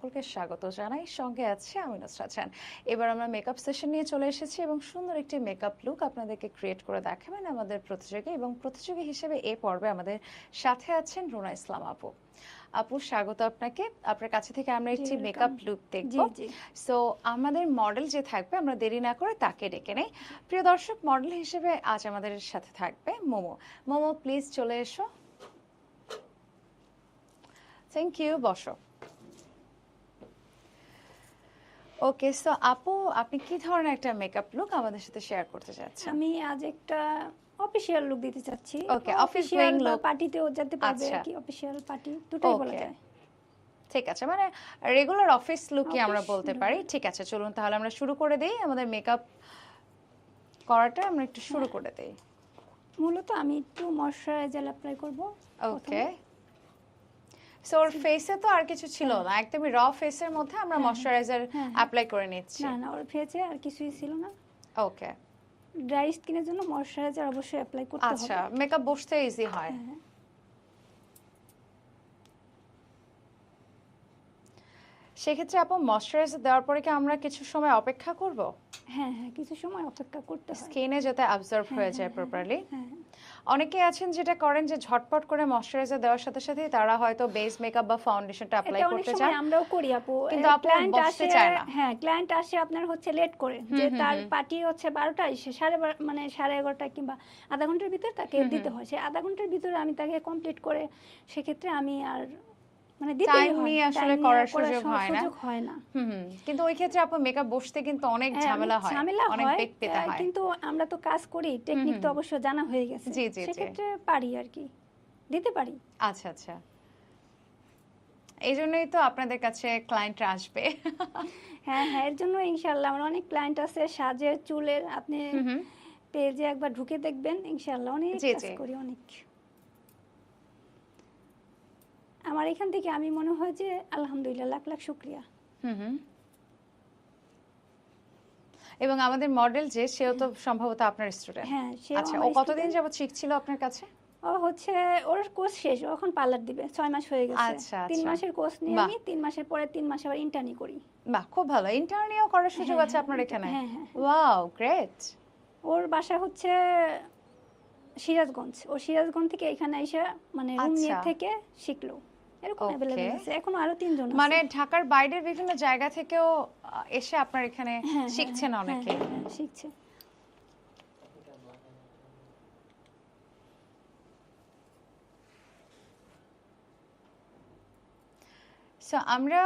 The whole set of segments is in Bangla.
সকলকে স্বাগত জানাই। সঙ্গে আছে আমি নুসরাত জাহান এবার আমরা মেকআপ সেশন নিয়ে চলে এসেছি এবং সুন্দর একটি মেকআপ লুক আপনাদেরকে ক্রিয়েট করে দেখাবেন আমাদের প্রতিযোগী এবং প্রতিযোগী হিসেবে এ পর্বে আমাদের সাথে আছেন রুনা ইসলাম আপু। আপু স্বাগত আপনাকে। আপনার কাছে থেকে আমরা একটি মেকআপ লুক দেখব। সো আমাদের মডেল যে থাকবে আমরা দেরি না করে তাকে ডেকে নেই। প্রিয় দর্শক মডেল হিসেবে আজ আমাদের সাথে থাকবে মোমো। মোমো প্লিজ চলে এসো। থ্যাংক ইউ বসো। ওকে সো আপু আপনি কি ধরনের একটা মেকআপ লুক আমাদের সাথে শেয়ার করতে চাচ্ছেন? আমি আজ একটা অফিশিয়াল লুক দিতে চাচ্ছি। Office official look। পার্টিতেও যেতে পারবে আচ্ছা। কি অফিশিয়াল পার্টি দুটোই বলা যায়। ঠিক আছে মানে রেগুলার অফিস লুকই আমরা বলতে পারি। ঠিক আছে চলুন তাহলে আমরা শুরু করে দেই। আমাদের মেকআপ করাটা আমরা একটু শুরু হ্যাঁ। করে দেই। মূলত আমি একটু ময়শ্চারাইজার অ্যাপ্লাই করব। ওকে সো ওর ফেসে তো আর কিছু ছিল না। একদমই র ফেসের মধ্যে আমরা হ্যাঁ, ময়শ্চারাইজার হ্যাঁ, হ্যাঁ। অ্যাপ্লাই করে নিচ্ছি। না না ওর ফেসে আর কিছুই ছিল না। ওকে ড্রাই স্কিনের জন্য ময়শ্চারাইজার অবশ্যই অ্যাপ্লাই করতে হবে। আচ্ছা মেকআপ বসতে ইজি হয়। সেক্ষেত্রে আপু ময়শ্চারাইজার দেওয়ার পরে কি আমরা কিছু সময় অপেক্ষা করব? হ্যাঁ হ্যাঁ কিছু সময় অপেক্ষা করতে হয়। স্কিনে যাতে অ্যাবজর্ব হ্যাঁ, হয়ে যায় প্রপারলি হ্যাঁ হ্যাঁ। অনেকে আছেন যেটা করেন যে ঝটপট করে ময়শ্চারাইজার দেওয়ার সাথে সাথে তারা হয়তো বেস মেকআপ বা ফাউন্ডেশনটা অ্যাপ্লাই করতে সময় আমরাও করি আপু। কিন্তু বসতে আসে- হ্যাঁ ক্লায়েন্ট আসে আপনার হচ্ছে লেট করে। যে তার পার্টি হচ্ছে বারোটায় সে সাড়ে মানে সাড়ে এগারোটা কিংবা আধা ঘণ্টার ভিতরে তাকে। দিতে হয়। সে আধা ঘণ্টার ভিতরে আমি তাকে কমপ্লিট করে সেক্ষেত্রে আমি আর মানে নিয়ে আসলে করার সুযোগ হয় না। সুযোগ হয় না। হুম। কিন্তু ওই ক্ষেত্রে আপু মেকআপ বসতে কিন্তু অনেক হ্যাঁ, ঝামেলা হয়। অনেক হয়। বেগ পেতে হয়। কিন্তু আমরা তো কাজ করি টেকনিক তো অবশ্য জানা হয়ে গেছে। জি, জি। সেক্ষেত্রে পারি আর কি। দিতে পারি। আচ্ছা আচ্ছা। এই জন্যই তো আপনাদের কাছে ক্লায়েন্টরা আসবে। হ্যাঁ হ্যাঁ এর জন্য ইনশাল্লাহ আমার অনেক ক্লায়েন্ট আছে সাজের চুলের। আপনি। পেজে একবার ঢুকে দেখবেন ইনশাল্লাহ অনেক কাজ করি অনেক। আমার এখান থেকে আমি মনে হয় যে আলহামদুলিল্লাহ লাখ লাখ শুক্রিয়া। হুম। এবং আমাদের মডেল যে সেও তো সম্ভবত আপনার স্টুডেন্ট হ্যাঁ সে আচ্ছা ও কতদিন যাবত শিখছিল আপনার কাছে? ও হচ্ছে ওর কোর্স শেষ ও এখন পার্লার দিবে ছয় মাস হয়ে গেছে। আচ্ছা, তিন আচ্ছা। মাসের কোর্স নিয়ে আমি তিন মাসের পরে তিন মাস আবার ইন্টার্নি করি। বাহ খুব ভালো। ইন্টারনিও করার সুযোগ হ্যাঁ, আছে হ্যাঁ, আপনার এখানে? হ্যাঁ, হ্যাঁ। ওয়াও গ্রেট ওর বাসা হচ্ছে সিরাজগঞ্জ। ও সিরাজগঞ্জ থেকে এখানে এসে মানে রুম নিয়ে আচ্ছা। থেকে শিখলো। এরকম. অ্যাভেলেবেল আছে। এখনও আরও তিনজন মানে ঢাকার বাইরের বিভিন্ন জায়গা থেকেও এসে আপনার এখানে হ্যাঁ, হ্যাঁ, শিখছেন হ্যাঁ, অনেকে। শিখছে। সো আমরা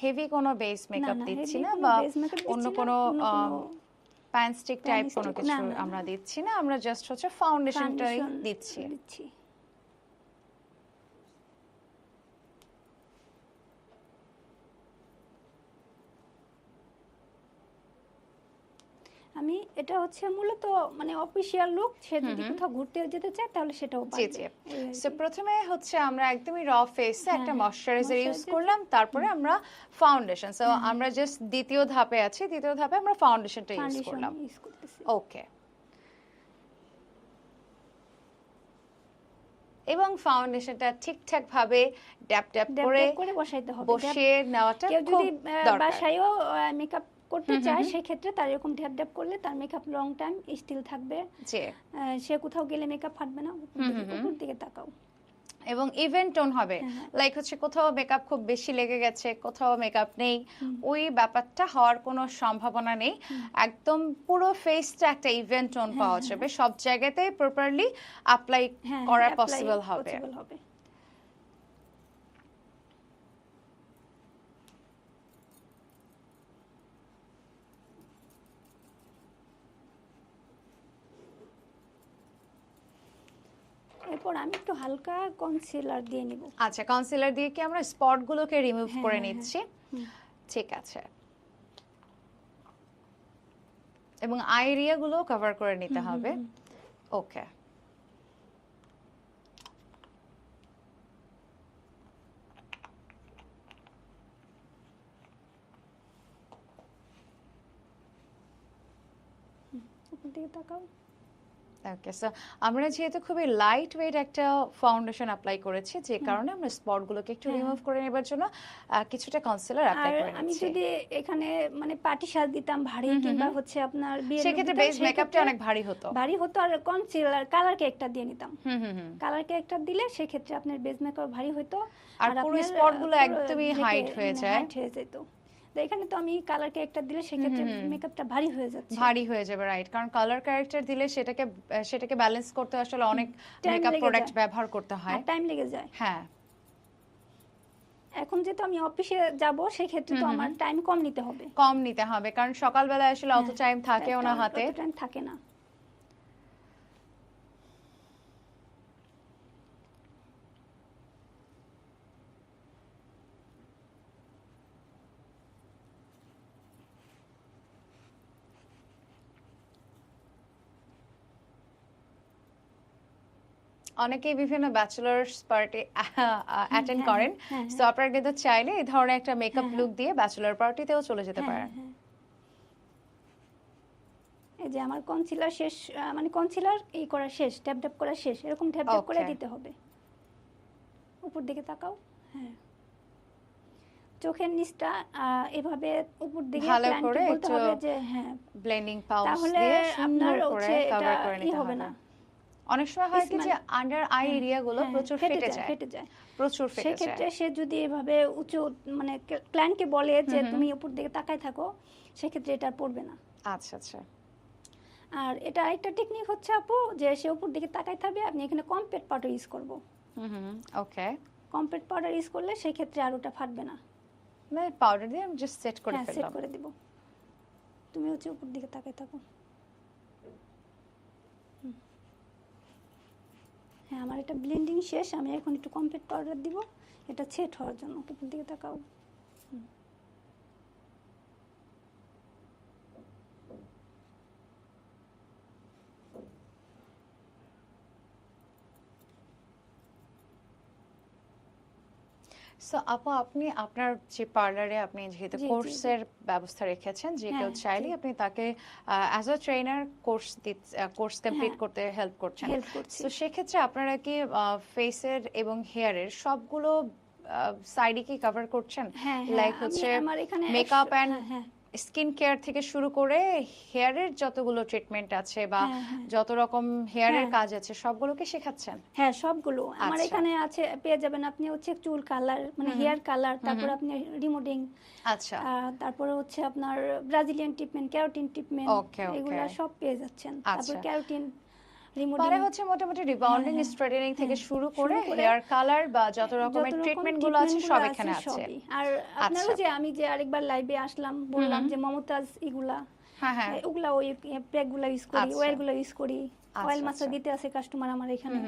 হেভি কোনো বেস মেকআপ দিচ্ছি না বা অন্য কোনো অন্য কোনো প্যান স্টিক টাইপ কোনো কিছু। আমরা দিচ্ছি না আমরা জাস্ট হচ্ছে ফাউন্ডেশনটাই দিচ্ছি দিচ্ছি আমি এটা হচ্ছে মূলত মানে অফিশিয়াল লুক সে যদি কোথাও ঘুরতে যেতে চায় তাহলে সেটাও জি জি। সো প্রথমে হচ্ছে আমরা একদমই র ফেসে হ্যাঁ, একটা হ্যাঁ, ময়শ্চারাইজার ইউজ করলাম তারপরে আমরা ফাউন্ডেশন সো আমরা জাস্ট দ্বিতীয় ধাপে আছি দ্বিতীয় ধাপে আমরা ফাউন্ডেশনটা ইউজ করলাম। ওকে এবং ফাউন্ডেশনটা ঠিকঠাক ভাবে ড্যাপ ড্যাপ ড্যাব করে ড্যাব করে বসাইতে হবে। বসিয়ে নেওয়াটা খুব যদি দরকার। বাসায়ও মেকআপ করতে চায় হুম। সেক্ষেত্রে তার এরকম ড্যাব ড্যাব করলে তার মেকআপ লং টাইম স্টিল থাকবে। জি। সে কোথাও গেলে মেকআপ ফাটবে না উপর দিকে- তাকাও। এবং ইভেন্ট টোন হবে। হ্যাঁ, হ্যাঁ। লাইক হচ্ছে কোথাও মেকআপ খুব বেশি লেগে গেছে কোথাও মেকআপ নেই ওই ব্যাপারটা হওয়ার কোনো সম্ভাবনা নেই। একদম পুরো ফেসটা একটা ইভেন্ট টোন হ্যাঁ, পাওয়া হ্যাঁ, যাবে। সব জায়গাতেই প্রপারলি অ্যাপ্লাই হ্যাঁ, করা পসিবল হবে। এরপর আমি একটু হালকা কনসিলার দিয়ে নিব। আচ্ছা কনসিলার দিয়ে কি আমরা স্পটগুলোকে রিমুভ হ্যাঁ, করে হ্যাঁ, হ্যাঁ। নিচ্ছি ঠিক আছে। এবং আই এরিয়াগুলো কভার করে নিতে হবে। ওকে দিকে তাকাও। ওকে সো আমরা যেহেতু খুবই লাইট ওয়েট একটা ফাউন্ডেশন অ্যাপ্লাই করেছি যে কারণে আমরা স্পটগুলোকে একটু হ্যাঁ। রিমুভ করে নেবার জন্য কিছুটা কনসিলার অ্যাপ্লাই করে আমি যদি এখানে মানে পাটি সাজ দিতাম ভারী কিংবা হচ্ছে আপনার বিয়ের সেক্ষেত্রে বেস মেকআপটা অনেক ভারী হতো। ভারী হতো আর কনসিলার কালার কেকটা দিয়ে নিতাম। হুম হুম কালার কেকটা দিলে সেক্ষেত্রে আপনার বেস মেকআপ ভারী হতো আর পুরো স্পটগুলো পুরো একদমই হাইট হয়ে মানে যায়। height হয়ে যেত। তো এখানে তো আমি কালার ক্যারেক্টার দিলে সেক্ষেত্রে। মেকআপটা ভারী হয়ে যাচ্ছে। ভারী হয়ে যাবে রাইট কারণ কালার ক্যারেক্টার দিলে সেটাকে সেটাকে ব্যালেন্স করতে আসলে অনেক মেকআপ প্রোডাক্ট ব্যবহার করতে আর হয় টাইম লেগে যায়। হ্যাঁ। এখন যেহেতু আমি অফিসে যাব সেক্ষেত্রে তো হুম হুম আমার টাইম কম নিতে হবে। কম নিতে হবে কারণ সকালবেলা আসলে অত হ্যাঁ, টাইম থাকেও না হাতে। টাইম থাকে না। অনেকেই বিভিন্ন ব্যাচেলার্স পার্টি অ্যাটেন্ড হ্যাঁ, করেন। হ্যাঁ, হ্যাঁ। আপনারা কিন্তু চাইলে এই ধরনের একটা মেকআপ হ্যাঁ, লুক দিয়ে ব্যাচেলার পার্টিতেও চলে যেতে হ্যাঁ, পারেন। হ্যাঁ। এই যে আমার কনসিলার শেষ মানে কনসিলার এই করা শেষ ট্যাপ ট্যাপ করা শেষ এরকম ট্যাপ ট্যাপ করে দিতে হবে। উপর দিকে তাকাও। হ্যাঁ। চোখের নিচটা এভাবে উপর দিকে ভালো করে একটু যে হ্যাঁ। ব্লেন্ডিং পাউডার তাহলে দিয়ে আপনার সুন্দর করে হচ্ছে এটা কভার করে নিতে হবে। না। অনেক সময় হয় কি যে আন্ডার আই এরিয়া গুলো প্রচুর ফেটে যায় ফেটে যায়। প্রচুর ফেটে যায়। সেক্ষেত্রে সে যদি এভাবে উঁচু মানে ক্লায়েন্টকে বলে যে। তুমি উপর দিকে তাকায় থাকো সেক্ষেত্রে এটা পড়বে না। আচ্ছা আচ্ছা। আর এটা আরেকটা টেকনিক হচ্ছে আপু যে সে উপর দিকে তাকায় থাকবে আপনি এখানে কম্প্যাক্ট পাউডার ইউজ করব। Hmm okay compact powder use করলে সেক্ষেত্রে আর ওটা ফাটবে না। মানে পাউডার দিয়ে আমি জাস্ট সেট করে হ্যাঁ সেট করে দিব। তুমি হচ্ছে উপর দিকে তাকায় থাকো। হ্যাঁ আমার এটা ব্লেন্ডিং শেষ, আমি এখন একটু কমপ্লিট পাউডার দিব, এটা সেট হওয়ার জন্য উপর দিকে তাকাও হুম। সো আপু আপনি আপনার যে পার্লারে আপনি যেহেতু। কোর্সের ব্যবস্থা রেখেছেন যে কেউ হ্যাঁ, চাইলে আপনি তাকে as a trainer course course complete হ্যাঁ। করতে হেল্প করছেন। তো সেক্ষেত্রে আপনারা কি ফেসের এবং হেয়ারের সবগুলো সাইডে কি কভার করছেন? হ্যাঁ হ্যাঁ, লাইক আমি হচ্ছে মেকআপ এখানে স্কিন কেয়ার থেকে শুরু করে হেয়ারের যতগুলো ট্রিটমেন্ট আছে বা হ্যাঁ, হ্যাঁ। যত রকম হেয়ারের হ্যাঁ। কাজ আছে সবগুলোকে শেখাচ্ছেন হ্যাঁ সবগুলো আমার আচ্ছা। এখানে আছে পেয়ে যাবেন আপনি হচ্ছে চুল কালার মানে। হেয়ার কালার তারপর আপনি রিমোডিং আচ্ছা তারপরে হচ্ছে আপনার ব্রাজিলিয়ান ট্রিটমেন্ট ক্যারোটিন ট্রিটমেন্ট. এগুলা সব পেয়ে যাচ্ছেন তারপর আচ্ছা। ক্যারোটিন মানে হচ্ছে মোটামুটি রিবাউন্ডিং হ্যাঁ, স্ট্রেটেনিং থেকে হ্যাঁ, শুরু করে হেয়ার কালার বা যত রকমের ট্রিটমেন্টগুলো আছে সব এখানে আছে আর আপনারা আচ্ছা। যে আমি যে আরেকবার লাইভে আসলাম বললাম যে মমতাজ এগুলা হ্যাঁ হ্যাঁ। ওগুলা ওই প্যাকগুলা ইউজ করি আচ্ছা। গুলো ইউজ করি আচ্ছা, অয়েল মাসা আচ্ছা। দিতে আছে কাস্টমার আমার এখানে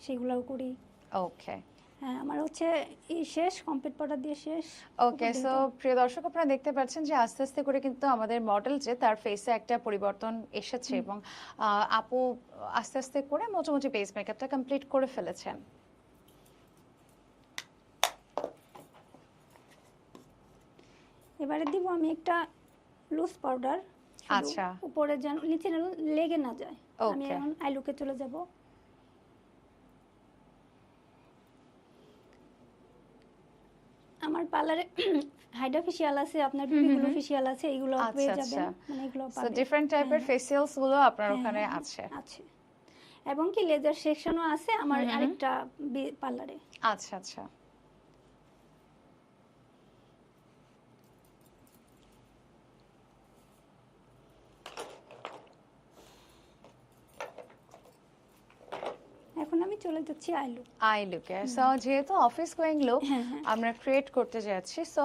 সেগুলাও করি। ওকে হ্যাঁ আমার হচ্ছে এই শেষ কমপ্লিট পাউডার দিয়ে শেষ। ওকে সো প্রিয় দর্শক আপনারা দেখতে পাচ্ছেন যে আস্তে আস্তে করে কিন্তু আমাদের মডেল যে তার ফেসে একটা পরিবর্তন এসেছে এবং আপু আস্তে আস্তে করে মোটামুটি বেস মেকআপটা কমপ্লিট করে ফেলেছেন। এবারে দিব আমি একটা লুজ পাউডার আচ্ছা। উপরে যেন নিচে লেগে না যায়। আমি. এখন আইলুকে চলে যাব। আমার পার্লারে হাইড্রা ফেসিয়াল আছে আপনার বিবি হুম, ফেসিয়াল আছে এগুলো আচ্ছা, পেয়ে আচ্ছা। যাবেন। মানে এগুলো সো डिफरेंट ডিফারেন্ট টাইপের। ফেসিয়ালসগুলো আপনার হ্যাঁ, ওখানে হ্যাঁ, আছে। আছে। এবং কি লেজার সেকশনও আছে আমার। আরেকটা পার্লারে। আচ্ছা আচ্ছা এখন আমি চলে যাচ্ছি আই লুকে। সো যেহেতু অফিস গোয়িং লুক। আমরা ক্রিয়েট করতে যাচ্ছি। সো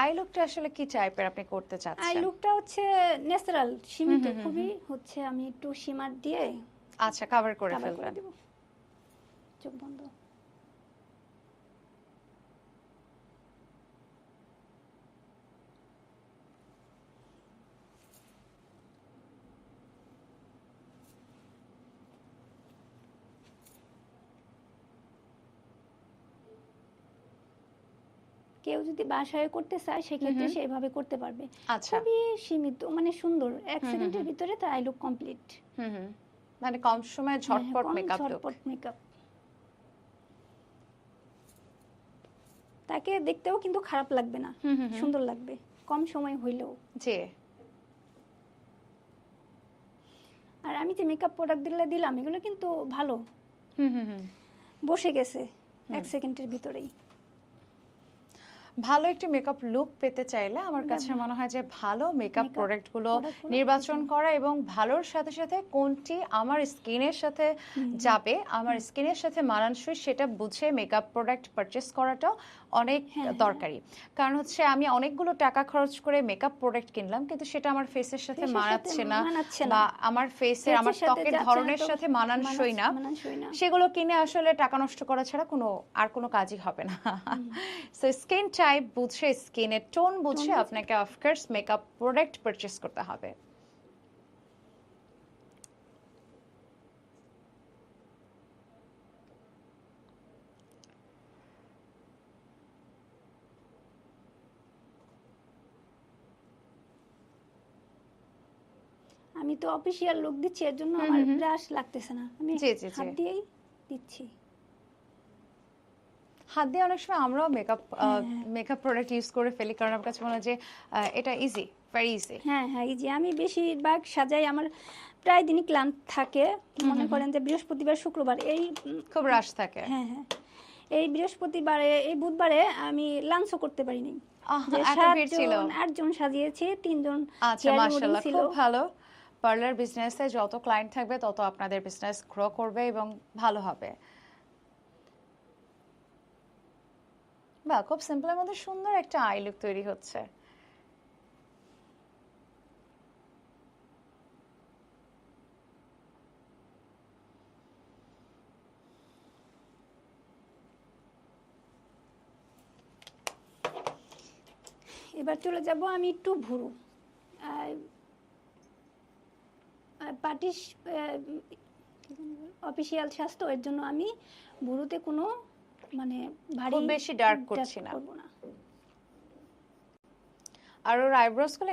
আই লুকটা আসলে কি টাইপের আপনি করতে আই চাচ্ছেন লুকটা হচ্ছে ন্যাচারাল সীমিত। খুবই হচ্ছে আমি একটু সীমার দিয়ে আচ্ছা কভার করে ফেলবেন চোখ বন্ধ। কেউ যদি বাসায় করতে চায় সেক্ষেত্রে হুম। সে এভাবে করতে পারবে। আচ্ছা। খুবই সীমিত মানে সুন্দর। এক সেকেন্ডের ভিতরে তার আই লুক কমপ্লিট মানে কম সময়ে ঝটপট হ্যাঁ, মেকআপ ঝটপট মেকআপ তাকে দেখতেও কিন্তু খারাপ লাগবে না। সুন্দর লাগবে। কম সময় হইলেও। জি। আর আমি যে মেকআপ প্রোডাক্ট দিলে দিলাম এগুলো কিন্তু ভালো। হুম হুম বসে গেছে এক সেকেন্ডের ভিতরেই। ভালো একটি মেকআপ লুক পেতে চাইলে আমার কাছে মনে হয় যে ভালো মেকআপ প্রোডাক্টগুলো নির্বাচন করা এবং ভালোর সাথে সাথে কোনটি আমার স্কিনের সাথে যাবে আমার স্কিনের সাথে মানানসই সেটা বুঝে মেকআপ প্রোডাক্ট পারচেস করাটাও অনেক হ্যাঁ, হ্যাঁ। দরকারি। কারণ হচ্ছে আমি অনেকগুলো টাকা খরচ করে মেকআপ প্রোডাক্ট কিনলাম কিন্তু সেটা আমার ফেসের সাথে মানাচ্ছে না বা আমার ফেসের আমার ত্বকের ধরনের সাথে মানানসই না। মানানসই না। সেগুলো কিনে আসলে টাকা নষ্ট করা ছাড়া কোনো আর কোনো কাজই হবে না। সো স্কিন টাইপ বুঝে স্কিনের টোন বুঝে। আপনাকে অফকোর্স মেকআপ প্রোডাক্ট পারচেস করতে হবে আমি তো অফিসিয়াল লুক দিচ্ছি এর জন্য আমার। ব্রাশ লাগতেছে না আমি হাত দিয়েই দিচ্ছি হাত দিয়ে অনেক সময় আমরাও মেকআপ। মেকআপ প্রোডাক্ট ইউজ করে ফেলি কারণ আমার কাছে মনে হয় যে এটা ইজি ভেরি ইজি হ্যাঁ হ্যাঁ এই যে আমি বেশিরভাগ সাজাই আমার প্রায় দিনই ক্লান্ত থাকে। মনে করেন যে বৃহস্পতিবার শুক্রবার এই খুব রাশ থাকে। হ্যাঁ হ্যাঁ। এই বৃহস্পতিবারে এই বুধবারে আমি লাঞ্চও করতে পারিনি। আটজন সাজিয়েছি তিনজন আচ্ছা মাশাআল্লাহ ছিল। খুব ভালো। পার্লার বিজনেসে যত ক্লায়েন্ট থাকবে তত আপনাদের বিজনেস গ্রো করবে এবং ভালো হবে। বা খুব সিম্পলের মধ্যে সুন্দর একটা আই লুক তৈরি হচ্ছে। এবার চলে যাব আমি একটু ভুরু। পার্টিস অফিসিয়াল স্বাস্থ্য, এর জন্য আমি ভুরুতে কোনো মানে ভারী খুব বেশি ডার্ক করছি না। করব না আর ওর আইব্রোসগুলো